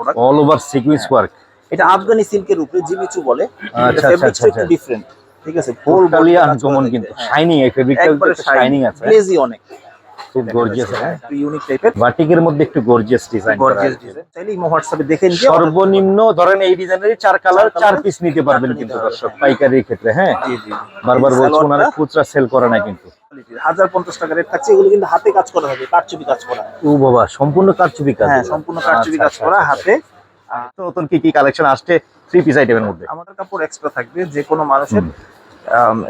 Product all over sequence work এটা আফগানি সিল্কের উপরে জিমিচু বলে। আচ্ছা, আচ্ছা, আচ্ছা, একটু আচ্ছা। ডিফারেন্ট ঠিক আছে? ফুল আনকমন কিন্তু। শাইনিং এই ফেব্রিকটা শাইনিং আছে। গ্লেজি অনেক। খুব গর্জিয়াস একটু ইউনিক টাইপের বাটিকের মধ্যে একটু গর্জিয়াস ডিজাইন গর্জিয়াস। ডিজাইন চাইলে ইমো হোয়াটসঅ্যাপে দেখে সর্বনিম্ন ধরেন এই ডিজাইনের চার কালার চার পিস নিতে পারবেন কিন্তু নিতে দর্শক। হ্যাঁ। পাইকারির ক্ষেত্রে হ্যাঁ। জি জি বারবার বলছি ওনারা খুচরা সেল করে না কিন্তু। Quality, হাজার পঞ্চাশ টাকা রেট থাকছে এগুলো কিন্তু হাতে কাজ করা হবে কারচুপি কাজ করা। ও বাবা সম্পূর্ণ কারচুপি কাজ। হ্যাঁ সম্পূর্ণ কারচুপি আচ্ছা, কাজ আচ্ছা, করা আচ্ছা, হাতে। নতুন কি কি কালেকশন আসছে থ্রি পিস আইটেমের মধ্যে? আমাদের কাপড় এক্সট্রা থাকবে যে কোনো মানুষের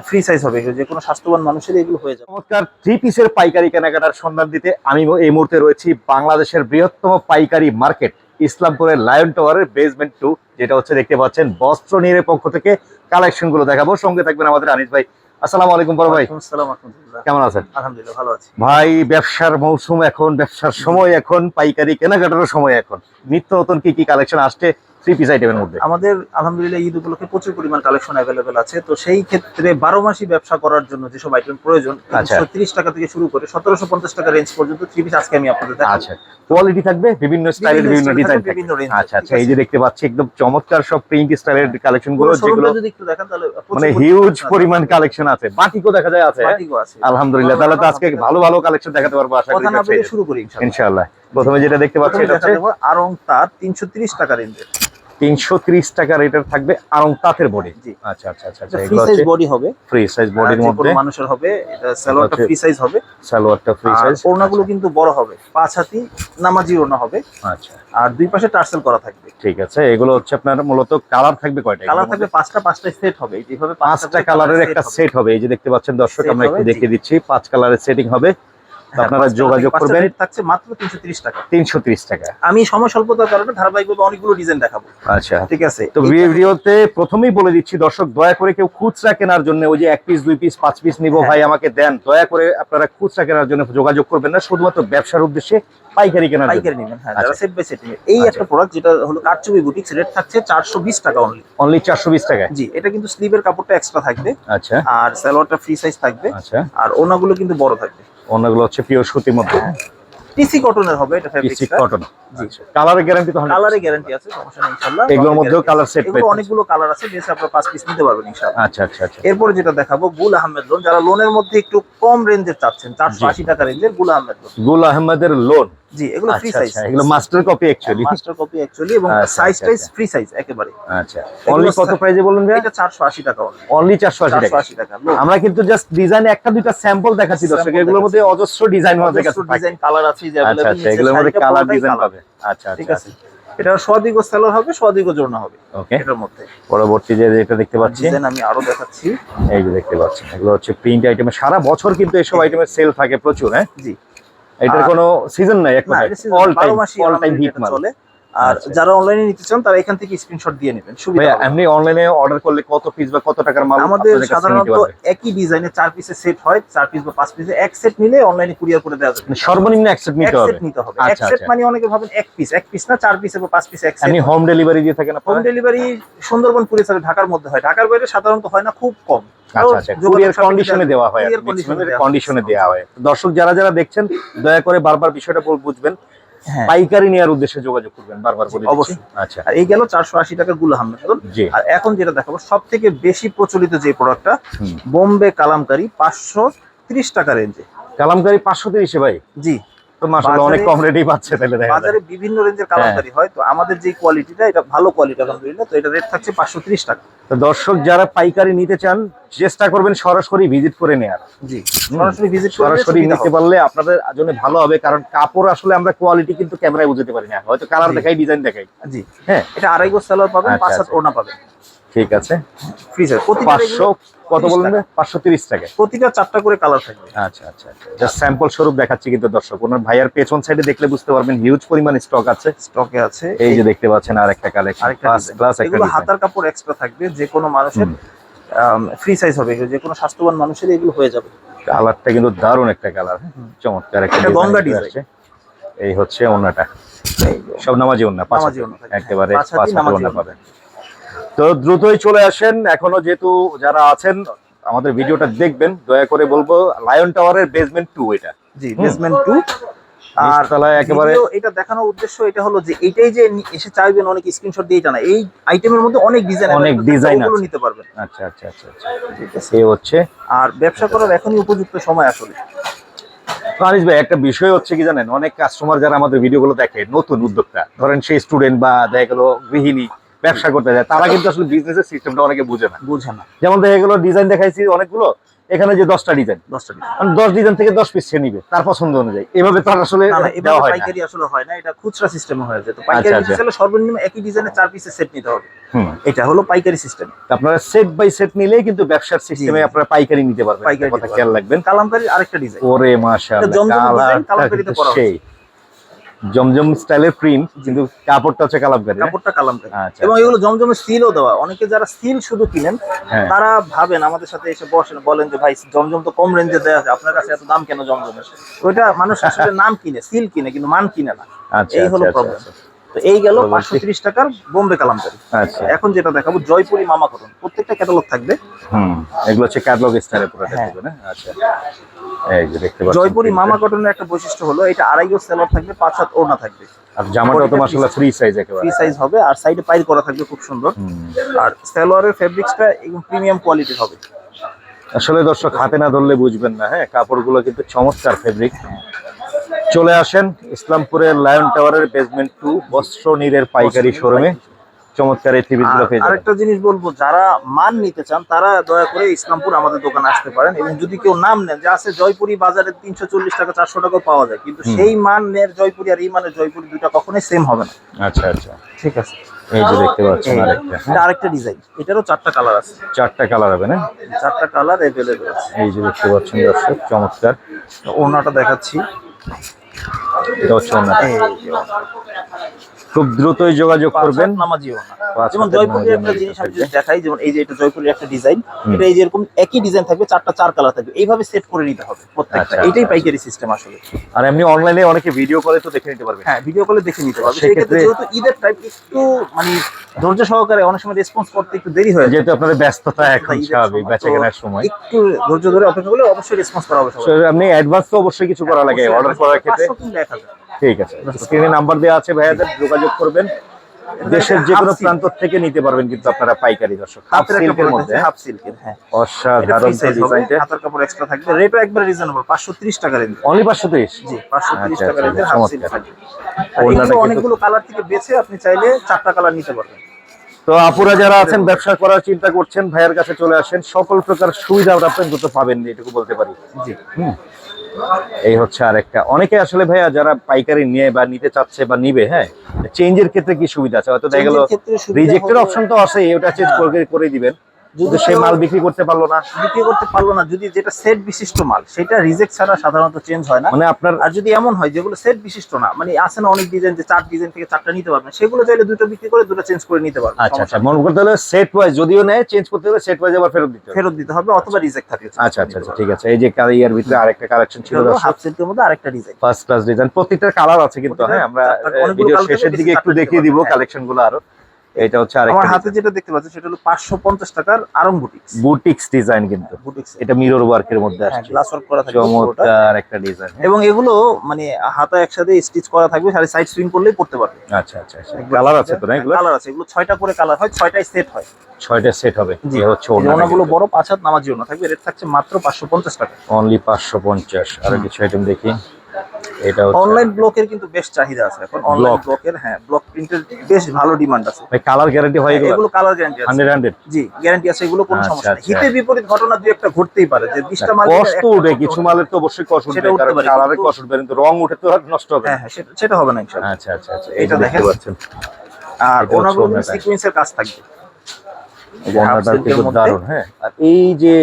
ফ্রি সাইজ হবে যে কোনো স্বাস্থ্যবান মানুষের এগুলো হয়ে যাবে। চমৎকার থ্রি পিসের পাইকারি কেনাকাটার সন্ধান দিতে আমি এই মুহূর্তে রয়েছি বাংলাদেশের বৃহত্তম পাইকারি মার্কেট ইসলামপুরের লায়ন টাওয়ারের বেসমেন্ট টু যেটা হচ্ছে দেখতে পাচ্ছেন বস্ত্র নিয়ের পক্ষ থেকে কালেকশনগুলো দেখাবো। সঙ্গে থাকবেন আমাদের আনিস ভাই আসসালামু আলাইকুম বড় ভাই। কেমন আছেন? আলহামদুলিল্লাহ ভালো আছি। ভাই ব্যবসার মৌসুম এখন ব্যবসার সময় এখন পাইকারি কেনাকাটার সময় এখন। নিত্য নতুন কি কি কালেকশন আসছে? থ্রি পিস আইটেমের মধ্যে। আমাদের আলহামদুলিল্লাহ ঈদ উপলক্ষে প্রচুর পরিমাণ কালেকশন অ্যাভেলেবেল আছে। তো সেই ক্ষেত্রে বারো মাসি ব্যবসা করার জন্য যেসব আইটেম প্রয়োজন আচ্ছা। তিরিশ টাকা থেকে শুরু করে সতেরোশো পঞ্চাশ টাকা রেঞ্জ পর্যন্ত থ্রি পিস আজকে আমি আপনাদের। আচ্ছা। কোয়ালিটি থাকবে বিভিন্ন স্টাইলের বিভিন্ন ডিজাইন বিভিন্ন range আচ্ছা আচ্ছা এই যে দেখতে পাচ্ছি একদম চমৎকার সব প্রিন্ট স্টাইলের কালেকশনগুলো যেগুলো যদি একটু দেখেন তাহলে মানে হিউজ পরিমাণ কালেকশন আছে। বাটিকও দেখা যায় আছে? বাটিকও আছে। আলহামদুলিল্লাহ তাহলে তো আজকে ভালো ভালো কালেকশন দেখাতে পারব আশা করি কথা। শুরু করি ইনশাআল্লাহ। প্রথমে যেটা দেখতে পাচ্ছি এটা হচ্ছে আরং তার তিনশো তিরিশ টাকা রেঞ্জের তিনশো ত্রিশ টাকা রেটের থাকবে আরং তাঁতের বডি আচ্ছা আচ্ছা আচ্ছা আচ্ছা ফ্রি সাইজ বডি হবে। ফ্রি সাইজ বডির মধ্যে। মানুষের হবে এটা সালোয়ারটা ফ্রি সাইজ হবে। সালোয়ারটা ফ্রি সাইজ ওড়নাগুলো কিন্তু বড় হবে পাঁচ হাতি নামাজি ওড়না হবে। আচ্ছা। আর দুই পাশে টার্সেল করা থাকবে। ঠিক আছে এগুলো হচ্ছে আপনার মূলত কালার থাকবে কয়টা? কালার থাকবে পাঁচটা পাঁচটা সেট হবে। এই যেভাবে পাঁচটা কালারের একটা সেট হবে। এই যে দেখতে পাচ্ছেন দর্শক আমরা একটু দেখিয়ে দিচ্ছি পাঁচ কালারের সেটিং হবে। আপনারা যোগাযোগ করবেন। থাকছে মাত্র তিনশো তিরিশ টাকা। তিনশো ত্রিশ টাকা। আমি সময় স্বল্পতার কারণে ধারাবাহিকভাবে অনেকগুলো ডিজাইন দেখাবো। আচ্ছা। ঠিক আছে? তো ভিডিওতে প্রথমেই বলে দিচ্ছি দর্শক দয়া করে কেউ খুচরা কেনার জন্য ওই যে এক পিস দুই পিস পাঁচ পিস নিবো হ্যাঁ। ভাই আমাকে দেন। দয়া করে আপনারা খুচরা কেনার জন্য যোগাযোগ করবেন না শুধুমাত্র ব্যবসার উদ্দেশ্যে পাইকারি কেনার পাইকারি নেবেন হ্যাঁ যারা। সেট বাই সেট এই আচ্ছা। একটা প্রোডাক্ট যেটা হলো কারচুপি বুটিক্স রেট থাকছে চারশো বিশ টাকা অনলি অনলি চারশো বিশ টাকায়? জি এটা কিন্তু স্লিভের কাপড়টা এক্সট্রা থাকবে। আচ্ছা। আর সালোয়ারটা ফ্রি সাইজ থাকবে। আচ্ছা। আর ওনাগুলো কিন্তু বড় থাকবে। অন্যগুলো হচ্ছে পিওর সুতির মধ্যে টিসি কটনের হবে এটা পিসি ফেব্রিকটা কটন। কালারের গ্যারান্টি তো কালারে গ্যারান্টি আছে সমস্যা নেই ইনশাআল্লাহ। এগুলোর মধ্যেও কালার সেট এগুলো অনেকগুলো কালার আছে বেশ আপনারা পাঁচ পিস নিতে পারবেন ইনশাআল্লাহ। আচ্ছা আচ্ছা আচ্ছা। এরপরে যেটা দেখাবো গুল আহমেদ লোন যারা লোনের মধ্যে একটু কম রেঞ্জের চাচ্ছেন চারশো আশি টাকা রেঞ্জের গুল আহমেদ লোন গুল আহমেদের লোন জি এগুলো ফ্রি আচ্ছা সাইজ আচ্ছা এগুলো master copy actually master copy actually এবং আচ্ছা, সাইজ আচ্ছা, টাইজ আচ্ছা। ফ্রি সাইজ একেবারে। আচ্ছা। অনলি কত প্রাইজে বলুন ভাই এটা চারশো আশি টাকা অনলি চারশো আশি চারশো টাকা। আশি টাকা আমরা কিন্তু জাস্ট ডিজাইনে একটা দুইটা স্যাম্পল দেখাচ্ছি দর্শক। এগুলোর মধ্যে অজস্র ডিজাইন কাছে ডিজাইন কালার আছে যে আচ্ছা আচ্ছা এগুলোর মধ্যে কালার ডিজাইন colour। আচ্ছা ঠিক আচ্ছা। আছে। এটা সদিগ সেলার হবে সদিগ জোড়না হবে ওকে এটার মধ্যে। পরবর্তী যে এটা দেখতে পাচ্ছি। আমি আরও দেখাচ্ছি। এই যে দেখতে পাচ্ছি এগুলো হচ্ছে প্রিন্ট আইটেম সারা বছর কিন্তু এইসব আইটেমের সেল থাকে প্রচুর হ্যাঁ? জি। এটার কোনো সিজন নাই এক না কথায়। এটা season all time all time hit মাল। চলে। আর আচ্ছা। যারা অনলাইনে নিতে চান তারা এখান থেকে স্ক্রিনশট দিয়ে নেবেন। সুবিধা এমনি অনলাইনে অর্ডার করলে কত পিস বা কত টাকার মাল আমাদের সাধারণত একই ডিজাইনে চার পিসের সেট হয় চার পিস বা পাঁচ পিসে এক সেট নিলে অনলাইনে কুরিয়ার করে দেওয়া যাবে। মানে সর্বনিম্ন এক নিতে হবে। সেট নিতে হবে। এক আচ্ছা, সেট আচ্ছা। মানে অনেকে ভাবেন এক পিস এক পিস না চার পিস বা পাঁচ পিস এক সেট হোম ডেলিভারি দিয়ে থাকেন হোম ডেলিভারি সুন্দরবন ঢাকার মধ্যে হয়। ঢাকার বাইরে সাধারণত হয় না খুব কম। কন্ডিশনে দেওয়া হয় দেওয়া কন্ডিশনে দেওয়া হয়। দর্শক যারা যারা দেখছেন দয়া করে বারবার বিষয়টা বুঝবেন। পাইকারি নেওয়ার উদ্দেশ্যে যোগাযোগ করবেন বারবার বলে অবশ্যই। আচ্ছা। আর এই গেল চারশো আশি টাকা গুলো আহমেদ জি। আর এখন যেটা দেখাবো সব থেকে বেশি প্রচলিত যে প্রোডাক্টটা। বোম্বে কালামকারী পাঁচশো ত্রিশ টাকা রেঞ্জে কালামকারী পাঁচশো তিরিশে ভাই? জি। তো মাসাল্লাহ অনেক কম রেটেই পাচ্ছে তাহলে দেখা বাজারে বিভিন্ন রেঞ্জের কালামকারি হয়। তো আমাদের যে কোয়ালিটিটা এটা ভালো কোয়ালিটি আলহামদুলিল্লাহ। তো এটা রেট থাকছে পাঁচশো ত্রিশ টাকা। তো দর্শক যারা পাইকারি নিতে চান চেষ্টা করবেন সরাসরি ভিজিট করে নেয়ার। জি সরাসরি ভিজিট সরাসরি নিতে পারলে আপনাদের জন্য ভালো হবে কারণ কাপড় আসলে আমরা কোয়ালিটি কিন্তু ক্যামেরায় বুঝতে পারি না। হয়তো কালার দেখাই ডিজাইন দেখাই। জি। হ্যাঁ। এটা আড়াই সালোয়ার পাবেন আচ্ছা, পাঁচ সাত আচ্ছা। ওড়না পাবেন। ঠিক আছে। ফ্রিজার প্রতিটা পাঁচশো কত 30 বলবেন পাঁচশো তিরিশ টাকা। প্রতিটা চারটা করে কালার থাকবে। আচ্ছা আচ্ছা জাস্ট স্যাম্পল স্বরূপ দেখাচ্ছি কিন্তু দর্শক ওনার ভাইয়ার পেছন সাইডে দেখলে বুঝতে পারবেন হিউজ পরিমাণ স্টক আছে। স্টকে আছে। এই যে দেখতে পাচ্ছেন আর একটা কালেকশন ক্লাস একটা হাতার কাপড় এক্সট্রা থাকবে যে কোনো মানুষের। ফ্রি সাইজ হবে। যে কোনো স্বাস্থ্যবান মানুষের এগুলো হয়ে যাবে। কালারটা কিন্তু দারুণ একটা কালার চমৎকার একটা গঙ্গা design। এই হচ্ছে ওন্নাটা। সব নামাজি নামাজি হাতে। একেবারে পাঁচ ওন্না। পাবেন। তো দ্রুতই চলে আসেন। এখনও যেহেতু যারা আছেন আমাদের ভিডিওটা দেখবেন। দয়া করে বলব লায়ন টাওয়ারের বেসমেন্ট টু এটা। জি বেসমেন্ট টু আর তাহলে একেবারে এটা দেখানোর উদ্দেশ্য এটা হলো যে এটাই যে এসে চাইবেন অনেক স্ক্রিনশট দিয়ে এটা না এই আইটেমের মধ্যে অনেক ডিজাইন অনেক ডিজাইন আছে। নিতে পারবেন। আচ্ছা আচ্ছা আচ্ছা আচ্ছা। এই হচ্ছে। আর ব্যবসা করার এখনই উপযুক্ত সময় আসলে। আনিস ভাই একটা বিষয় হচ্ছে কি জানেন? অনেক কাস্টমার যারা আমাদের ভিডিওগুলো দেখে নতুন উদ্যোক্তা ধরেন সেই স্টুডেন্ট বা দেখা গেলো গৃহিণী ব্যবসা করতে যায় তারা কিন্তু আসলে বিজনেসের সিস্টেমটা অনেকে বুঝে না। বুঝে না। যেমন দেখা গেলো ডিজাইন দেখাইছি অনেকগুলো এখানে যে দশটা ডিজাইন দশটা ডিজাইন মানে দশ ডিজাইন থেকে দশ পিস সে নিবে তার পছন্দ অনুযায়ী। এভাবে তো আসলে পাইকারি আসলে হয় না এটা খুচরা সিস্টেমে হয়ে যায়। তো পাইকারি আচ্ছা। হিসেবে সর্বনিম্ন একই ডিজাইনে চার পিসের সেট নিতে হবে। এটা হলো পাইকারি সিস্টেম আপনারা সেট বাই সেট নিলেই কিন্তু ব্যবসার সিস্টেমে। আপনারা পাইকারি নিতে পারবেন। পাইকারি কথা খেয়াল রাখবেন। কালামকারীর আরেকটা ডিজাইন ওরে মাশাআল্লাহ কালামকারীতে করা। সেই জমজম স্টাইলের প্রিন্ট কিন্তু কাপড়টা হচ্ছে কালামকারী? কাপড়টা কালামকারী। আচ্ছা। এবং এগুলো জমজমের সিলও দেওয়া। অনেকে যারা সিল শুধু কিনেন হ্যাঁ। তারা ভাবেন আমাদের সাথে এসে বসেন বলেন যে ভাই জমজম তো কম রেঞ্জে দেওয়া আছে। আপনার কাছে এত দাম কেন জমজমের? ওইটা মানুষ আসলে নাম কিনে সিল কিনে কিন্তু মান কিনে না। আচ্ছা এই হলো আচ্ছা, প্রবলেম আচ্ছা, তো এই গেল পাঁচশো ত্রিশ টাকার বোম্বে কালামকারী আচ্ছা। এখন যেটা দেখাবো জয়পুরি মামা কটন প্রত্যেকটা ক্যাটালগ থাকবে। হুম এগুলো হচ্ছে ক্যাটালগ স্টাইলের প্রোডাক্ট। না আচ্ছা। এই যে দেখতে পাচ্ছেন জয়পুরি মামা কটনের একটা বৈশিষ্ট্য হলো এটা আড়াইগো সেলর থাকবে পাঁচ হাত ওড়না থাকবে। আর জামাটাও তো মাশাআল্লাহ ফ্রি সাইজ একেবারে। ফ্রি সাইজ হবে আর সাইডে পাইল করা থাকবে খুব সুন্দর। আর সালোয়ারের ফেব্রিক্সটা একদম প্রিমিয়াম কোয়ালিটির হবে। আসলে দর্শক হাতে না ধরলে বুঝবেন না হ্যাঁ? কাপড়গুলো কিন্তু চমৎকার ফেব্রিক চলে আসেন ইসলামপুরের লায়ন টাওয়ারের বেসমেন্ট টু বস্ত্র নীরের পাইকারি শোরুমে চমৎকার এই আর পেয়ে যাবেন। আরেকটা জিনিস বলব যারা মান নিতে চান তারা দয়া করে ইসলামপুর আমাদের দোকানে আসতে পারেন এবং যদি কেউ নাম নেন যে আছে জয়পুরি বাজারে তিনশো চল্লিশ টাকা চারশো টাকা পাওয়া যায় কিন্তু সেই মানের জয়পুরি আর এই মানের জয়পুরি দুটা কখনোই সেম হবে না। আচ্ছা আচ্ছা। ঠিক আছে। এই যে দেখতে পাচ্ছেন আরেকটা? এটা আরেকটা ডিজাইন এটারও চারটা কালার আছে। চারটা কালার হবে না? চারটা কালার অ্যাভেলেবেল আছে। এই যে দেখতে পাচ্ছেন দর্শক চমৎকার। ওনাটা দেখাচ্ছি। এটা হচ্ছে ওনাটা। এই যে ওড়না। খুব দ্রুতই যোগাযোগ করবেন। যেমন জয়পুরের একটা জিনিস আমি। যদি দেখাই যেমন এই যে এটা জয়পুরের একটা ডিজাইন এটা এই যে এরকম একই ডিজাইন থাকবে চারটা চার কালার থাকবে। এইভাবে সেট করে নিতে হবে প্রত্যেকটা। আচ্ছা, এটাই আচ্ছা, পাইকারি সিস্টেম আসলে। আর এমনি অনলাইনে অনেকে ভিডিও করে তো দেখে নিতে পারবেন। হ্যাঁ ভিডিও কলে দেখে নিতে পারবে সেক্ষেত্রে- যেহেতু ঈদের টাইম একটু মানে ধৈর্য সহকারে অনেক সময় রেসপন্স করতে একটু দেরি হয়ে যেহেতু আপনাদের ব্যস্ততা এখন স্বাভাবিক বেচা কেনার সময়। একটু ধৈর্য ধরে অপেক্ষা করলে অবশ্যই রেসপন্স করা হবে আপনি অ্যাডভান্স তো অবশ্যই কিছু করা লাগে। অর্ডার করার ক্ষেত্রে 500 কিংবা 1000 ঠিক আছে। স্ক্রিনে নাম্বার দেওয়া আছে ভাইয়াদের যোগাযোগ করবেন। দেশের যে কোনো প্রান্ত থেকে নিতে পারবেন কিন্তু আপনারা পাইকারি দর্শক। হাফ সিল্কের মধ্যে। হাফ সিল্কের হ্যাঁ। অসাধারণ ডিজাইনটা হাতের কাপড় এক্সট্রা থাকবে। রেটও একবার রিজনেবল 530 টাকা রেঞ্জ অনলি পাঁচশো তিরিশ? জি 530 আচ্ছা, টাকা আচ্ছা, হাফ সিল্ক থাকবে। অনেকগুলো কালার থেকে বেছে আপনি চাইলে চারটা কালার নিতে পারবেন। তো আপুরা যারা আছেন ব্যবসা করার চিন্তা করছেন ভাইয়ের কাছে চলে আসেন সকল প্রকার সুবিধা আপনার পাবেন এটুকু বলতে পারি। জি। হুম। এই হচ্ছে আরেকটা। অনেকে আসলে ভাইয়া যারা পাইকারি নিয়ে বা নিতে চাচ্ছে বা নিবে হ্যাঁ চেঞ্জের ক্ষেত্রে কি সুবিধা আছে? হয়তো দেখা গেল রিজেক্টের অপশন তো আছে ওটা চেঞ্জ করে করে দিবেন। যদি সে মাল বিক্রি করতে পারল না বিক্রি করতে পারল না যদি যেটা সেট বিশিষ্ট মাল সেটা রিজেক্ট ছাড়া সাধারণত চেঞ্জ হয় না। মানে আপনার আর যদি এমন হয় যেগুলো সেট বিশিষ্ট না মানে আছে না অনেক ডিজাইন যে চার ডিজাইন থেকে চারটা নিতে পারবেন সেগুলো চাইলে দুটো বিক্রি করে দুটো চেঞ্জ করে নিতে পারবেন আচ্ছা আচ্ছা মনে করতে হলে সেট ওয়াইজ যদিও নেয় চেঞ্জ করতে হলে সেট ওয়াইজ আবার ফেরত দিতে হবে। ফেরত দিতে হবে অথবা রিজেক্ট থাকে। আচ্ছা আচ্ছা আচ্ছা ঠিক আছে। এই যে ইয়ার ভিতরে আরেকটা কালেকশন ছিল হাফ মধ্যে আরেকটা ডিজাইন ফার্স্ট ক্লাস ডিজাইন প্রত্যেকটার কালার আছে কিন্তু হ্যাঁ আমরা ভিডিও শেষের দিকে একটু দেখিয়ে দিব হ্যাঁ। কালেকশনগুলো আরও। এটা হচ্ছে আমার আরেকটা হাতে যেটা দেখতে পাচ্ছেন সেটা হলো পাঁচশো পঞ্চাশ টাকার আরং বুটিক্স। বুটিক্স ডিজাইন কিন্তু। বুটিক্স। এটা মিরর ওয়ার্কের মধ্যে আসছে। গ্লাস ওয়ার্ক করা থাকবে চমৎকার একটা ডিজাইন এবং এগুলো মানে হাতা একসাথে স্টিচ করা থাকবে সাথে সাইড সুইং করলেই পড়তে পারবে। আচ্ছা আচ্ছা আচ্ছা। কালার আছে তো না এগুলো? কালার আছে। এগুলো ছয়টা করে কালার হয় ছয়টাই সেট হয়। ছয়টা সেট হবে। জি। হচ্ছে ওনাগুলো বড় পাঁচ হাত নামাজি ওনা থাকবে। রেট থাকছে মাত্র পাঁচশো পঞ্চাশ টাকা। অনলি পাঁচশো পঞ্চাশ। আর কিছু আইটেম দেখি। এটা অনলাইন ব্লকের কিন্তু বেশ চাহিদা আছে এখন। অনলাইন ব্লকের হ্যাঁ ব্লক প্রিন্টের বেশ ভালো ডিমান্ড আছে। ভাই কালার গ্যারান্টি হয় এগুলো কালার গ্যারান্টি আছে। হান্ড্রেড হান্ড্রেড জি গ্যারান্টি আছে এগুলো কোনো আচ্ছা, সমস্যা নেই। আচ্ছা। হিতে বিপরীত ঘটনা দুই একটা ঘটতেই পারে যে বিশটা মাল কষ্ট উঠে কিছু মালের তো অবশ্যই কষ্ট উঠবে কারণ কালারে কষ্ট উঠবে কিন্তু রং উঠে তো আর নষ্ট হবে হ্যাঁ হ্যাঁ সেটা- সেটা হবে না ইনশাআল্লাহ। আচ্ছা আচ্ছা আচ্ছা এটা দেখতে পাচ্ছেন। আর ওনাগুলো সিকোয়েন্সের কাজ থাকবে। আর এই যে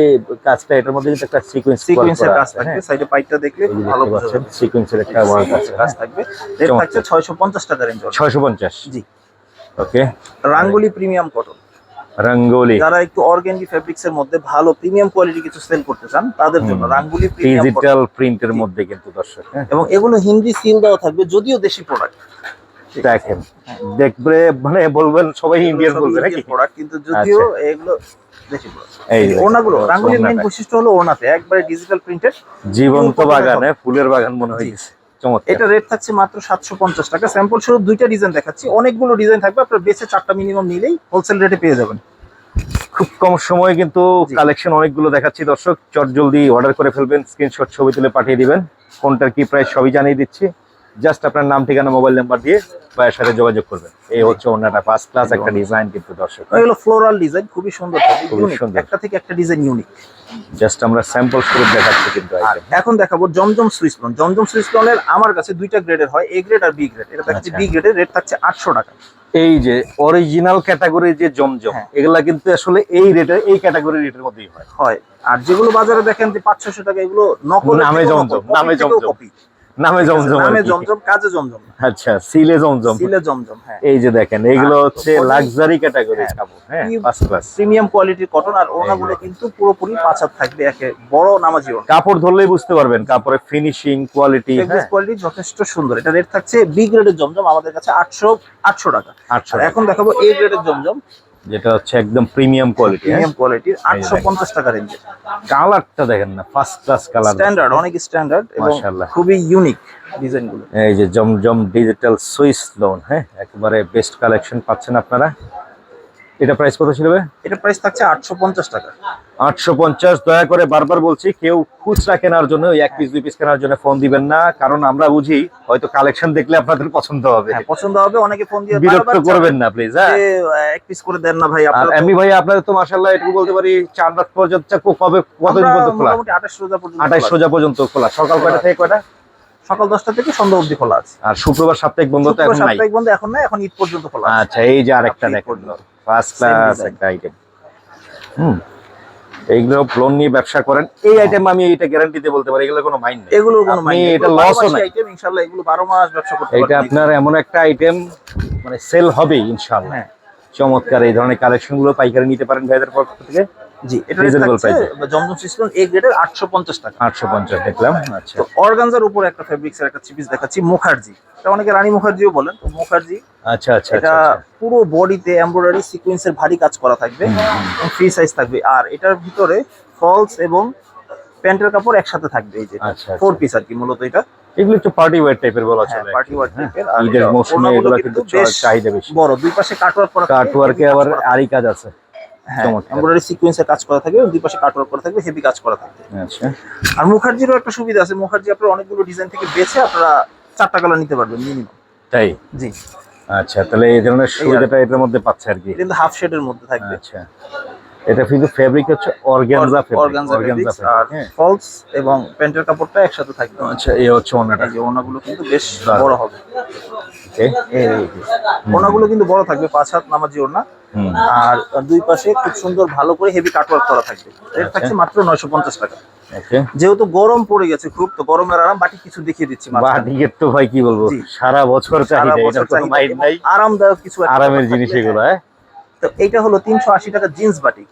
কাজটা এটার মধ্যে কিন্তু একটা সিকোয়েন্স সিকোয়েন্সের কাজ থাকবে সাইডে পাইপটা দেখলে ভালো বোঝা সিকোয়েন্সের একটা ওয়ার্ক আছে কাজ থাকবে। রেট থাকছে ছয়শো পঞ্চাশ টাকা রেঞ্জ ছয়শো পঞ্চাশ। জি। ওকে রাঙ্গুলি প্রিমিয়াম কটন রঙ্গোলি। যারা একটু অর্গ্যানিক ফেব্রিক্স এর মধ্যে ভালো প্রিমিয়াম কোয়ালিটি কিছু সেল করতে চান তাদের জন্য। রাঙ্গুলি ডিজিটাল প্রিন্টের মধ্যে কিন্তু দর্শক হ্যাঁ। এবং এগুলো হিন্দি সিল দেওয়া থাকবে যদিও দেশি প্রোডাক্ট দেখেন। দেখবে মানে বলবেন সবাই ইন্ডিয়ান বলবে নাকি? প্রোডাক্ট কিন্তু যদিও এগুলো এই যে ওনাগুলো দেখতে রাঙ্গুলির মেইন বৈশিষ্ট্য হলো ওনাতে একবারে ডিজিটাল প্রিন্টেড জীবন্ত বাগানে ফুলের বাগান মনে। হয়েছে চমৎকার। এটা রেট থাকছে মাত্র সাতশো পঞ্চাশ টাকা। স্যাম্পল দুইটা ডিজাইন দেখাচ্ছি। অনেকগুলো ডিজাইন থাকবে আপনার বেছে চারটা মিনিমাম নিলেই হোলসেল রেটে পেয়ে যাবেন। খুব কম সময়ে কিন্তু কালেকশন অনেকগুলো দেখাচ্ছি দর্শক। চট জলদি অর্ডার করে ফেলবেন স্ক্রিনশট ছবি তুলে পাঠিয়ে দিবেন। কোনটার কি প্রাইস সবই জানিয়ে দিচ্ছি। জাস্ট আপনার নাম ঠিকানা মোবাইল নাম্বার দিয়ে ভাইয়ের সাথে যোগাযোগ করবেন। এই হচ্ছে অন্যটা ফার্স্ট ক্লাস একটা ডিজাইন কিন্তু দর্শক। এগুলো ফ্লোরাল ডিজাইন খুবই সুন্দর খুবই সুন্দর। একটা থেকে একটা ডিজাইন ইউনিক জাস্ট আমরা স্যাম্পল স্বরূপ দেখাচ্ছি কিন্তু আর এখন দেখাবো Zamzam Swiss lawn Zamzam Swiss লোনের আমার কাছে দুইটা গ্রেডের হয় এ গ্রেড আর বি গ্রেড এটা থাকছে। বি গ্রেডের রেট থাকছে আটশো টাকা। এই যে অরিজিনাল ক্যাটাগরির যে জমজম হ্যাঁ। এগুলা কিন্তু আসলে এই রেটের এই ক্যাটাগরি রেটের মধ্যেই হয়। হয়। আর যেগুলো বাজারে দেখেন যে পাঁচ ছশো টাকা এগুলো নকল নামে জমজম, নামে জমজম। নামে জমজম নামে জমজম কাজে জমজম। আচ্ছা সিলে জমজম। সিলে জমজম হ্যাঁ। এই যে দেখেন এইগুলো আর হচ্ছে লাক্সারি ক্যাটাগরি। কাপড় হ্যাঁ ফার্স্ট ক্লাস প্রিমিয়াম কোয়ালিটির কটন আর ওনাগুলো কিন্তু পুরোপুরি পাঁচ থাকবে একে বড় নামাজি কাপড় ধরলেই বুঝতে পারবেন কাপড়ের ফিনিশিং কোয়ালিটি কোয়ালিটি যথেষ্ট সুন্দর। এটা রেট থাকছে বি গ্রেডের জমজম আমাদের কাছে আটশো আটশো টাকা। আটশো এখন দেখাবো এ গ্রেডের জমজম। যেটা হচ্ছে একদম প্রিমিয়াম কোয়ালিটি প্রিমিয়াম কোয়ালিটির হ্যাঁ? এই আটশো দেখেন। পঞ্চাশ টাকা রেঞ্জে কালারটা দেখেন না ফার্স্ট ক্লাস কালার স্ট্যান্ডার্ড অনেক স্ট্যান্ডার্ড এবং খুবই ইউনিক ডিজাইনগুলো এই যে জমজম ডিজিটাল সুইস লোন হ্যাঁ? একেবারে বেস্ট কালেকশন পাচ্ছেন আপনারা। এটা প্রাইস কত ছিল? এটা প্রাইস থাকছে আটশো পঞ্চাশ টাকা। আটশো পঞ্চাশ দয়া করে বারবার বলছি কেউ খুচরা কেনার জন্য ওই এক পিস দুই পিস কেনার জন্য ফোন দিবেন না কারণ আমরা বুঝি হয়তো কালেকশন দেখলে আপনাদের পছন্দ হবে। হ্যাঁ পছন্দ হবে অনেকে ফোন দিয়ে বিরক্ত করবেন না প্লিজ হ্যাঁ। এক পিস করে দেন না ভাই আর এমনি ভাই আপনাদের তো মাসাল্লাহ এটুকু বলতে পারি চার রাত পর্যন্ত কবে কতদিন পর্যন্ত খোলা? আঠাশ। সোজা পর্যন্ত খোলা। সকাল কয়টা থেকে কয়টা? সকাল দশটা থেকে সন্ধ্যা অবধি খোলা আছে। আর শুক্রবার সাপ্তাহিক বন্ধ তো এখন নাই। সাপ্তাহিক বন্ধ এখন না এখন ঈদ পর্যন্ত খোলা আছে। আচ্ছা এই যে আরেকটা দেখেন। করবেন। ফার্স্ট ক্লাস একটা আইটেম হুম। এইগুলো লোন নিয়ে ব্যবসা করেন। এই আইটেম আমি এটা গ্যারান্টিতে বলতে পারি এগুলো কোনো মাইন্ড নেই। এগুলো কোনো মাইন্ড নেই। এটা লসও নাই। আইটেম ইনশাআল্লাহ এগুলো 12 মাস ব্যবসা করতে এটা আপনার এমন একটা আইটেম মানে সেল হবে ইনশাআল্লাহ। হ্যাঁ। চমৎকার এই ধরনের কালেকশনগুলো পাইকারি নিতে পারেন ভাইদের পক্ষ থেকে। জি এটা Reasonable থাকছে জমজম সিস্টেম এ গ্রেডের 850 টাকা। আটশো পঞ্চাশ দেখলাম আচ্ছা। তো অর্গানজার উপরে একটা ফেব্রিক্স এর একটা চিপিস দেখাচ্ছি মুখার্জি। এটা অনেকে রানী মুখার্জিও বলেন তো মুখার্জি আচ্ছা আচ্ছা এটা পুরো বডিতে এমব্রয়ডারি সিকোয়েন্সের ভারী কাজ করা থাকবে ফ্রি সাইজ থাকবে। আর এটার ভিতরে ফলস এবং প্যান্টের কাপড় একসাথে থাকবে এই যে ফোর পিস আর কি মূলত এটা। এগুলো একটু পার্টি ওয়্যার টাইপের বলা চলে। পার্টি হ্যাঁ, টাইপের আর ঈদের মৌসুমে এগুলো কিন্তু চাহিদা বেশি। বড়। দুই পাশে কাটওয়ার্ক করা কাটওয়ার্কে আবার আরি কাজ আছে। এমব্রয়ডারি সিকোয়েন্সের কাজ করা থাকবে দুই পাশে কাটওয়ার্ক করা থাকবে হেভি কাজ করা থাকবে। আর মুখার্জিরও একটা সুবিধা আছে মুখার্জি আপনার অনেকগুলো ডিজাইন থেকে বেছে আপনারা চারটা কালার নিতে পারবেন মিনিমাম তাই? জি। আচ্ছা তাহলে এই ধরনের সুবিধাটা এটার মধ্যে পাচ্ছে আর কি। কিন্তু হাফ শেডের মধ্যে থাকবে। আচ্ছা। এটা কিন্তু ফেব্রিক হচ্ছে অর্গানজা অর্গানজা অর্গানজা আর হ্যাঁ। ফলস এবং প্যান্টের কাপড়টা একসাথে থাকবে। আচ্ছা এই হচ্ছে ওনাটা। ওনাগুলো কিন্তু বেশ বড় হবে। যে। ওনাগুলো কিন্তু বড় থাকবে পাঁচ হাত নামাজি ওনা আর দুই পাশে খুব সুন্দর ভালো করে হেভি কাটওয়ার্ক করা থাকবে। এটা আচ্ছা। থাকছে মাত্র নয়শো পঞ্চাশ টাকা। যেহেতু গরম পড়ে গেছে খুব তো গরমের আরাম বাকি কিছু দেখিয়ে দিচ্ছি। বাটিকের তো ভাই কি বলব? সারা বছর আরামদায়ক কিছু আরামের জিনিস। এগুলো হ্যাঁ? তো এইটা হলো তিনশো আশি টাকা জিন্স বাটিক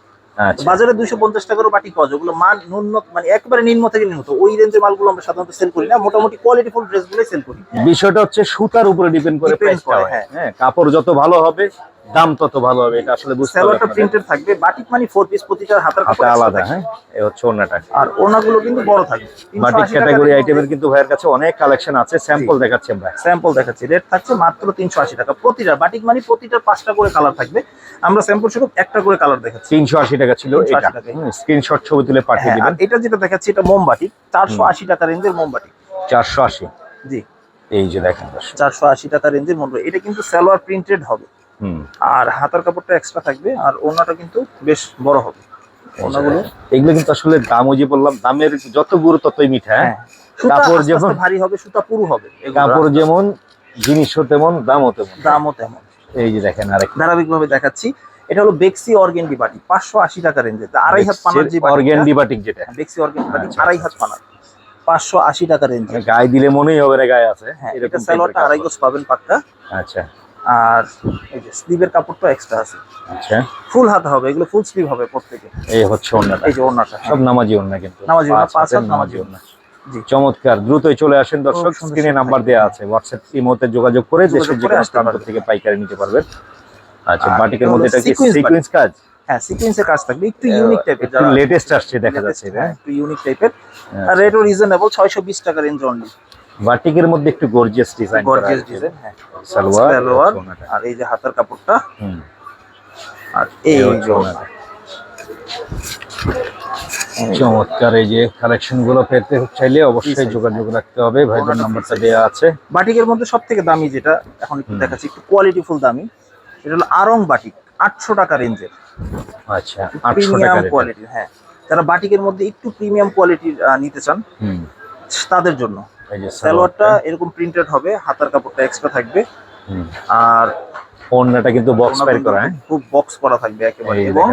বাজারে দুইশো পঞ্চাশ টাকারও বাটি পাওয়া যায়। ওগুলো মান ন্যূনত মানে একবারে নিম্ন থেকে নিম্ন ওই রেঞ্জের মালগুলো আমরা সাধারণত সেল করি না। মোটামুটি কোয়ালিটি ফুল ড্রেসগুলো সেল করি। বিষয়টা হচ্ছে সুতার উপরে ডিপেন্ড করে হ্যাঁ। হ্যাঁ কাপড় যত ভালো হবে দাম তত ভালো হবে এটা আসলে বুঝতে হবে সালোয়ারটা। প্রিন্টেড থাকবে বাটিক মানে ফোর পিস প্রতিটার হাতের হাতে কাপড় আলাদা হ্যাঁ? এই হচ্ছে ওনাটা আর ওনাগুলো কিন্তু বড় থাকবে বাটিক ক্যাটাগরি আইটেমের কিন্তু ভাইয়ের কাছে অনেক কালেকশন আছে স্যাম্পল দেখাচ্ছি আমরা। স্যাম্পল দেখাচ্ছি রেট থাকছে মাত্র তিনশো আশি টাকা। প্রতিটা বাটিক মানে প্রতিটার পাঁচটা করে কালার থাকবে। আমরা স্যাম্পল শুধু একটা করে কালার দেখাচ্ছি। তিনশো আশি টাকা ছিল 380 এটা। স্ক্রিনশট ছবি তুলে পাঠিয়ে হ্যাঁ, আর দিবেন। এটা যেটা দেখাচ্ছি এটা মোমবাটি চারশো আশি টাকা রেঞ্জের মোমবাটি চারশো আশি। জি। এই যে দেখেন দর্শক। চারশো আশি টাকা রেঞ্জের মোমবাটি এটা কিন্তু সালোয়ার প্রিন্টেড হবে। আর হাতার কাপড়টা এক্সট্রা থাকবে আর ওনাটা কিন্তু বেশ বড় হবে। ওনাগুলো এগুলো কিন্তু আসলে দাম ওই যে বললাম দামের যত গুরু ততই মিঠা হ্যাঁ? হ্যাঁ। কাপড় যেমন ভারী হবে সুতা পুরু হবে কাপড় যেমন জিনিসও তেমন দামও তেমন। দামও তেমন। এই যে দেখেন আরেক ধারাবাহিকভাবে দেখাচ্ছি। এটা হলো বেক্সি অর্গেন্ডি বাটি পাঁচশো আশি টাকা রেঞ্জে আড়াই হাত পানার যে অর্গ্যান্ডি বাটিক যেটা। বেক্সি অর্গেন্ডি বাটি আচ্ছা, আড়াই হাত পানার। পাঁচশো আশি টাকা রেঞ্জে গায়ে দিলে মনেই হবে না গায়ে আছে। হ্যাঁ এটা কাপড়। আড়াই গোছ পাবেন পাক্কা আচ্ছা। আর এই যে স্লিভের কাপড়টা এক্সট্রা আছে। আচ্ছা। ফুল হাত হবে এগুলো ফুল স্লিভ হবে প্রত্যেকে। এই হচ্ছে ওন্নাটা এই যে ওড়নাটা সব নামাজি ওন্না কিন্তু। নামাজি ওড়না, পাঁচ হাত নামাজি ওড়না। জি। চমৎকার দ্রুতই চলে আসেন দর্শক স্ক্রিনে নাম্বার। দেওয়া আছে হোয়াটসঅ্যাপ ইমোতে যোগাযোগ করে দেশের যে কোনো প্রান্ত থেকে পাইকারি নিতে পারবেন। আচ্ছা বাটিকের মধ্যে এটা কি সিকোয়েন্স কাজ? হ্যাঁ সিকোয়েন্সের কাজ থাকবে একটু ইউনিক টাইপের একটু লেটেস্ট আসছে দেখা যাচ্ছে এটা হ্যাঁ একটু ইউনিক টাইপের আচ্ছা। আর রেটও রিজনেবল ছয়শো বিশ টাকা রেঞ্জ অনলি বাটিকের মধ্যে একটু গর্জিয়াস ডিজাইন গর্জিয়াস ডিজাইন হ্যাঁ। সালোয়ার সালোয়ার আর এই যে হাতের কাপড়টা। হুম। আর এই চমৎকার এই যে কালেকশনগুলো পেতে চাইলে অবশ্যই যোগাযোগ রাখতে হবে। ভাইদের নাম্বারটা দেওয়া আছে। বাটিকের মধ্যে সব থেকে দামি যেটা এখন একটু দেখাচ্ছি একটু কোয়ালিটিফুল দামি এটা হলো আরং বাটিক আটশো টাকা রেঞ্জের। আচ্ছা প্রিমিয়াম টাকা কোয়ালিটির হ্যাঁ। যারা বাটিকের মধ্যে একটু প্রিমিয়াম কোয়ালিটির নিতে চান হুম। তাদের জন্য। সালোয়ারটা এরকম প্রিন্টেড হবে হাতার কাপড়টা এক্সট্রা থাকবে। আর ওড়নাটা কিন্তু বক্স পাইর করা হ্যাঁ? খুব বক্স করা থাকবে একেবারে। এবং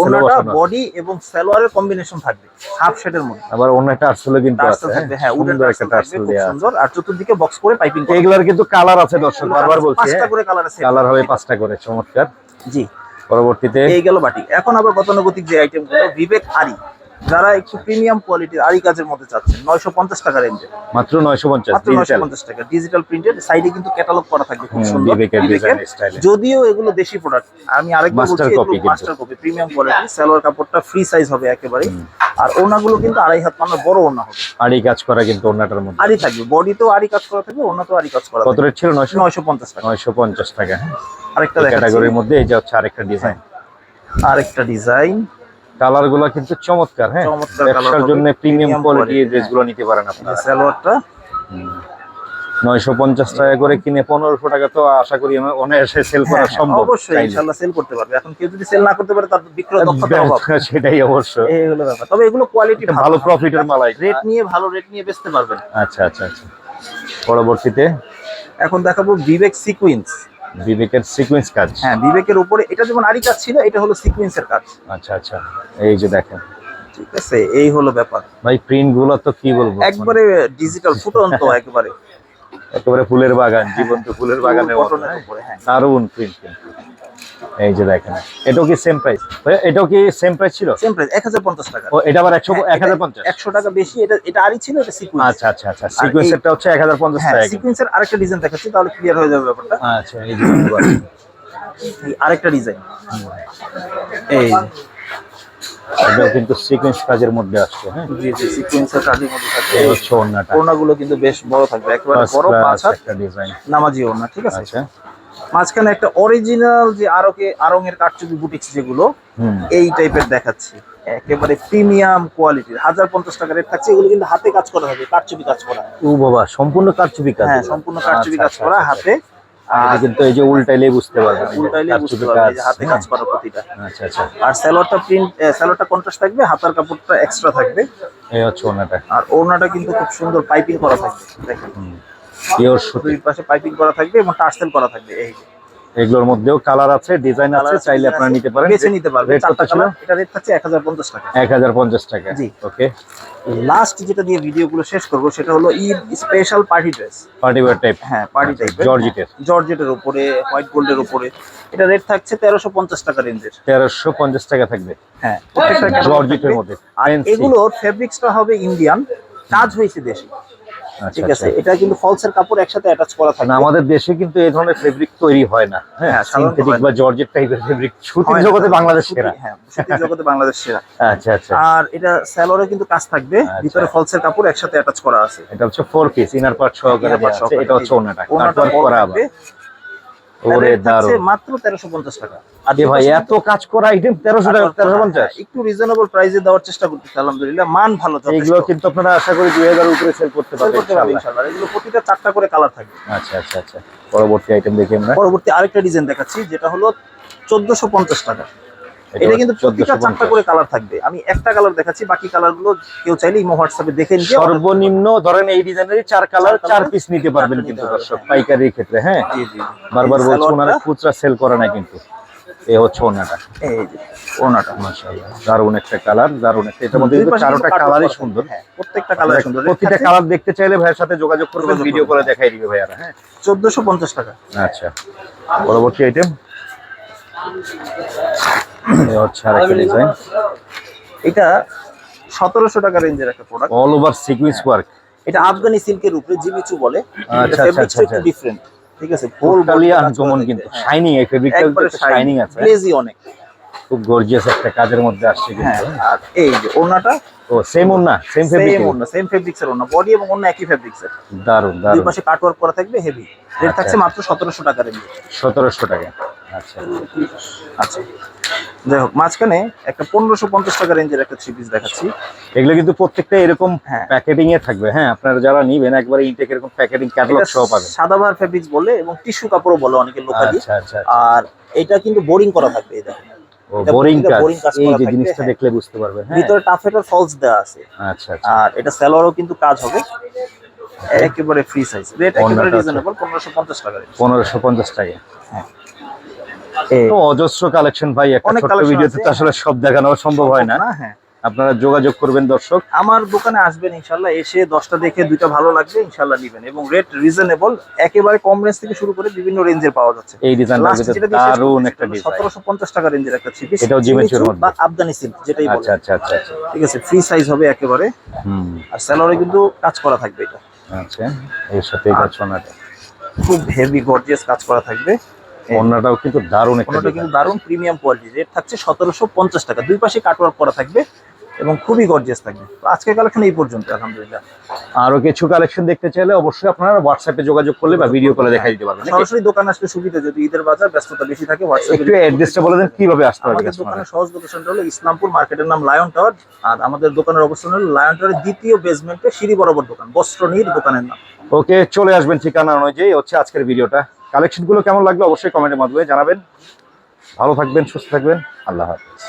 ওড়নাটা বডি এবং সালোয়ারের কম্বিনেশন থাকবে হাফ শেডের মধ্যে। আবার অন্য একটা কিন্তু আছে হ্যাঁ? উডেন সুন্দর একটা টার্সেল দেওয়া সুন্দর। আর চতুর্দিকে বক্স করে পাইপিং করা এগুলার কিন্তু কালার আছে দর্শক বারবার বলছি পাঁচটা করে কালার আছে কালার হবে পাঁচটা করে চমৎকার। জি। পরবর্তীতে এই গেল বাটি। এখন আবার গতানুগতিক যে আইটেমগুলো বিবেক আরি যারা একটু প্রিমিয়াম কোয়ালিটির আরি কাজের মধ্যে চাচ্ছেন নয়শো পঞ্চাশ টাকা রেঞ্জে মাত্র নয়শো পঞ্চাশ নয়শো পঞ্চাশ টাকা ডিজিটাল প্রিন্টেড সাইডে কিন্তু ক্যাটালগ করা থাকবে খুব সুন্দর। যদিও এগুলো দেশি প্রোডাক্ট আমি আরেকবার বলছি master copy premium quality salwar কাপড়টা ফ্রি সাইজ হবে একেবারে আর ওনাগুলো কিন্তু আড়াই হাত মানে বড় ওনা হবে। এই কাজ করা কিন্তু ওনাটার মধ্যে। আরি থাকবে বডিতেও আরি কাজ করা থাকবে ওনাতেও আরি কাজ করা কত রেট ছিল? নয়শো? নয়শো পঞ্চাশ টাকা। নয়শো পঞ্চাশ টাকা হ্যাঁ। আরেকটা ক্যাটাগরির মধ্যে এই যে হচ্ছে আরেকটা ডিজাইন আরেকটা ডিজাইন কালারগুলো কিন্তু চমৎকার হ্যাঁ? চমৎকার ব্যবসার জন্য প্রিমিয়াম কোয়ালিটি ড্রেসগুলো নিতে পারেন আপনারা। সালোয়ারটা? নয়শো পঞ্চাশ টাকা করে কিনে পনেরোশো টাকা তো আশা করি অনায়াসে সেল করা হ্যাঁ, সম্ভব অবশ্যই। সেল করতে পারবে। এখন কেউ যদি সেল না করতে পারে তার বিক্রয় দক্ষতার অভাব। সেটাই অবশ্য। এই হলো ব্যাপার। তবে এগুলো কোয়ালিটি ভালো। প্রফিটের মালাই রেট নিয়ে ভালো রেট নিয়ে বেচতে পারবেন। আচ্ছা আচ্ছা আচ্ছা। পরবর্তীতে? এখন দেখাবো বিবেক সিকুয়েন্স বিবেকের সিকোয়েন্স কাজ। হ্যাঁ বিবেকের উপরে এটা যেমন আরি কাজ ছিল এটা হলো সিকোয়েন্সের কাজ। আচ্ছা আচ্ছা এই যে দেখেন। ঠিক আছে এই হলো ব্যাপার। ভাই প্রিন্টগুলো তো কি বলব? একবারে ডিজিটাল ফুটন্ত একবারে। একেবারে ফুলের বাগান জীবন্ত ফুলের বাগানের মতো হ্যাঁ? হ্যাঁ। দারুণ প্রিন্ট এই যে দেখেন এটাও কি সেম প্রাইস এটাও কি সেম প্রাইস ছিল? সেম প্রাইস এক হাজার পঞ্চাশ টাকা। ও এটা আবার একশো এক হাজার পঞ্চাশ? একশো টাকা বেশি এটা এটা আরি ছিল এটা সিকুয়েন্স আচ্ছা আচ্ছা আচ্ছা সিকোয়েন্সেরটা হচ্ছে এক হাজার পঞ্চাশ হ্যাঁ টাকা। সিকুয়েন্সের আরেকটা ডিজাইন দেখাচ্ছি তাহলে ক্লিয়ার হয়ে যাবে ব্যাপারটা। আচ্ছা এই যে আরেকটা ডিজাইন এই এটাও কিন্তু সিকোয়েন্স কাজের মধ্যে আসছে হ্যাঁ? জি জি সিকুয়েন্সের কাজের মধ্যে থাকবে এই হচ্ছে ওড়নাটা। ওড়নাগুলো কিন্তু বেশ বড় থাকবে একেবারে বড় পাঁচ হাত একটা ডিজাইন নামাজি ওড়না ঠিক আছে? আচ্ছা। মাঝখানে একটা অরিজিনাল যে আরকে আরং এর কারচুপি বুটিক্স যেগুলো এই টাইপের দেখাচ্ছি। একেবারে প্রিমিয়াম কোয়ালিটির হাজার পঞ্চাশ টাকা রেট থাকছে এগুলো কিন্তু হাতে কাজ করা হবে কারচুপি কাজ করা। ও বাবা সম্পূর্ণ কারচুপি কাজ হ্যাঁ সম্পূর্ণ কারচুপি আচ্ছা, কাজ আচ্ছা, করা আচ্ছা, হাতে। আর কিন্তু এই যে উল্টাইলেই বুঝতে উল্টাইলে বুঝতে পারবে হাতে। কাজ করা প্রতিটা। আচ্ছা আচ্ছা। আর প্রিন্ট কন্ট্রাস্ট থাকবে হাতার কাপড়টা এক্সট্রা থাকবে। এই হচ্ছে ওড়নাটা। আর কিন্তু খুব সুন্দর পাইপিং করা থাকবে দেখেন। পিওর সুতি দুই পাশে পাইপিং করা থাকবে এবং টার্সেল করা থাকবে এই যে। এগুলোর মধ্যেও কালার আছে ডিজাইন আছে চাইলে আপনারা নিতে পারেন। বেছে নিতে পারবে রেট কত ছিল? এটা রেট থাকছে এক হাজার পঞ্চাশ টাকা। জি। ওকে লাস্ট যেটা দিয়ে ভিডিওগুলো শেষ করব সেটা হলো Eid special party dress party type হ্যাঁ পার্টি টাইপের জর্জেটের জর্জেটের উপরে হোয়াইট গোল্ডের উপরে। এটা রেট থাকছে তেরোশো পঞ্চাশ টাকা রেঞ্জের। তেরোশো পঞ্চাশ টাকা থাকবে। হ্যাঁ প্রত্যেকটা জর্জেটের মধ্যে। আর এগুলোর ফেব্রিক্সটা হবে ইন্ডিয়ান কাজ হয়েছে দেশে। ঠিক আছে আচ্ছা। এটা কিন্তু ফলসের কাপড় একসাথে অ্যাটাচ করা থাকে আমাদের দেশে কিন্তু এই ধরনের ফেব্রিক তৈরি হয় না হ্যাঁ? হ্যাঁ, সিনথেটিক বা জর্জেট টাইপের ফেব্রিক সুতির জগতে বাংলাদেশ সেরা। হ্যাঁ সুতির জগতে বাংলাদেশ সেরা। আচ্ছা আচ্ছা। আর এটা স্যালোরে কিন্তু কাজ থাকবে আচ্ছা। ভিতরে ফলসের কাপড় একসাথে অ্যাটাচ করা আছে। এটা হচ্ছে ফোর পিস ইনার পার্ট সহকারে এটা হচ্ছে ওনাটা ওনাটা করা থাকবে। ওরে দারুণ মাত্র তেরোশো পঞ্চাশ টাকা। আর ভাই এত কাজ করা আইটেম টাকা তেরোশো পঞ্চাশ? হ্যাঁ, একটু রিজনেবল প্রাইসে দেওয়ার চেষ্টা করতেছি আলহামদুলিল্লাহ। মান ভালো কিন্তু আপনারা আশা করি উপরে সেল করতে পারবেন ইনশাআল্লাহ। এগুলো প্রতিটা চারটা করে কালার থাকবে। আচ্ছা আচ্ছা আচ্ছা। পরবর্তী আইটেম দেখি আমরা। পরবর্তী আরেকটা ডিজাইন দেখাচ্ছি যেটা হলো চোদ্দশো পঞ্চাশ টাকা। এটা কিন্তু প্রতিটা চারটা করে কালার থাকবে। আমি একটা কালার দেখাচ্ছি বাকি কালারগুলো কেউ চাইলে ইমো হোয়াটসঅ্যাপে দেখে নিয়ে সর্বনিম্ন ধরেন এই ডিজাইনের চার কালার চার পিস নিতে পারবেন কিন্তু দর্শক। পাইকারির ক্ষেত্রে হ্যাঁ? বারবার বলছি ওনারা খুচরা সেল করে না কিন্তু। এ হচ্ছে ওনাটা। এই যে। ওনাটা মাশাআল্লাহ। দারুণ একটা কালার দারুণ একটা। এটার মধ্যে চারোটা কালারই সুন্দর। হ্যাঁ প্রত্যেকটা কালার সুন্দর। প্রতিটা কালার দেখতে চাইলে ভাইয়ের সাথে যোগাযোগ করবেন ভিডিও করে দেখাই দিবে ভাইয়ারা হ্যাঁ? চোদ্দশো পঞ্চাশ টাকা। আচ্ছা। পরবর্তী আইটেম হচ্ছে আরেকটা ডিজাইন এটা সতেরোশো টাকা রেঞ্জের একটা product all over sequence work এটা আফগানি সিল্কের উপরে জিমিচু বলে। আচ্ছা, আচ্ছা, আচ্ছা, একটু আচ্ছা। ডিফারেন্ট ঠিক আছে? ফুল টোটালি আনকমন কিন্তু। শাইনিং এই ফেব্রিকটা শাইনিং আছে। গ্লেজি অনেক। খুব গর্জিয়াস একটা কাজের মধ্যে আসছে হ্যাঁ কিন্তু আর এই যে ওড়নাটা? ও সেম ওনা সেম ফেব্রিক সেম ওড়না সেম ফেব্রিক্স এর ওড়না বডি এবং ওড়না একই ফেব্রিক্স এর দারুণ দুই পাশে কাট ওয়ার্ক করা থাকবে হেভি রেট থাকছে মাত্র সতেরোশো টাকা রেঞ্জ সতেরোশো টাকা আচ্ছা। আচ্ছা। যাই হোক মাঝখানে একটা পনেরোশো পঞ্চাশ টাকা রেঞ্জের একটা থ্রি পিস দেখাচ্ছি। এগুলো কিন্তু প্রত্যেকটা এরকম হ্যাঁ। প্যাকেটিং এ থাকবে হ্যাঁ। আপনারা যারা নিবেন একবারে ইনটেক এরকম প্যাকেটিং ক্যাটালগ সহ পাবেন। সাদাবার ফেব্রিক্স বলে এবং টিস্যু কাপড়ও বলে অনেকে লোকালি। আচ্ছা আচ্ছা আর এটা কিন্তু বোরিং করা থাকবে এটা বোরিং কাজ। এই যে জিনিসটা হ্যাঁ। দেখলে বুঝতে পারবেন হ্যাঁ। ভিতরে টাফেটার ফলস দেওয়া আছে। আচ্ছা আর এটা কিন্তু কাজ হবে। একেবারে ফ্রি সাইজ রেট একেবারে রিজনেবল টাকা টাকা। তো অজস্র কালেকশন ভাই একটা ভিডিওতে আসলে সব দেখানো সম্ভব হয় না হ্যাঁ। আপনারা যোগাযোগ করবেন দর্শক। আমার দোকানে আসবেন ইনশাল্লাহ এসে দশটা দেখে দুইটা ভালো লাগবে ইনশাল্লাহ নিবেন। এবং রেট রিজনেবল একেবারে কম রেঞ্জ থেকে শুরু করে বিভিন্ন রেঞ্জের পাওয়া যাচ্ছে। এই শেষ দারুণ একটা ডিজাইন সতেরোশো পঞ্চাশ টাকা রেঞ্জের একটা থ্রি এটাও জিমেচুর মধ্যে। বা আফগানি সিল্ক যেটাই বলে আচ্ছা আচ্ছা আচ্ছা আচ্ছা। ঠিক আছে ফ্রি সাইজ হবে একেবারে। হুম। আর স্যালোয়ারে কিন্তু কাজ করা থাকবে এটা। আচ্ছা এর সাথে এটা। সোনাটা খুব হেভি গর্জিয়াস কাজ করা থাকবে। অন্যটাও কিন্তু দারুণ একটা কিন্তু দারুণ প্রিমিয়াম কোয়ালিটি রেট থাকছে সতেরোশো পঞ্চাশ টাকা। দুই পাশে কাটওয়ার্ক করা থাকবে। এবং খুবই গর্জিয়াস থাকবে। আজকের কালেকশন এই পর্যন্ত আলহামদুলিল্লাহ। আরও কিছু কালেকশন দেখতে চাইলে অবশ্যই আপনারা হোয়াটসঅ্যাপে যোগাযোগ করলে বা ভিডিও কলে দেখাই দিতে পারবেন সরাসরি দোকান আসলে সুবিধা যদি ঈদের বাজার ব্যস্ততা বেশি থাকে হোয়াটসঅ্যাপে একটু অ্যাড্রেসটা বলে দেন কীভাবে আসতে আমাদের দোকানের সহজ লোকেশনটা হলো ইসলামপুর মার্কেটের নাম লায়ন টাওয়ার আর আমাদের দোকানের অবস্থান হলো লায়ন টাওয়ারের দ্বিতীয় বেসমেন্টে সিঁড়ি বরাবর দোকান বস্ত্র বস্ত্রনীর দোকানের নাম। ওকে চলে আসবেন ঠিকানা অনুযায়ী হচ্ছে আজকের ভিডিওটা। কালেকশনগুলো কেমন লাগল অবশ্যই কমেন্টের মাধ্যমে জানাবেন। ভালো থাকবেন সুস্থ থাকবেন আল্লাহ হাফেজ।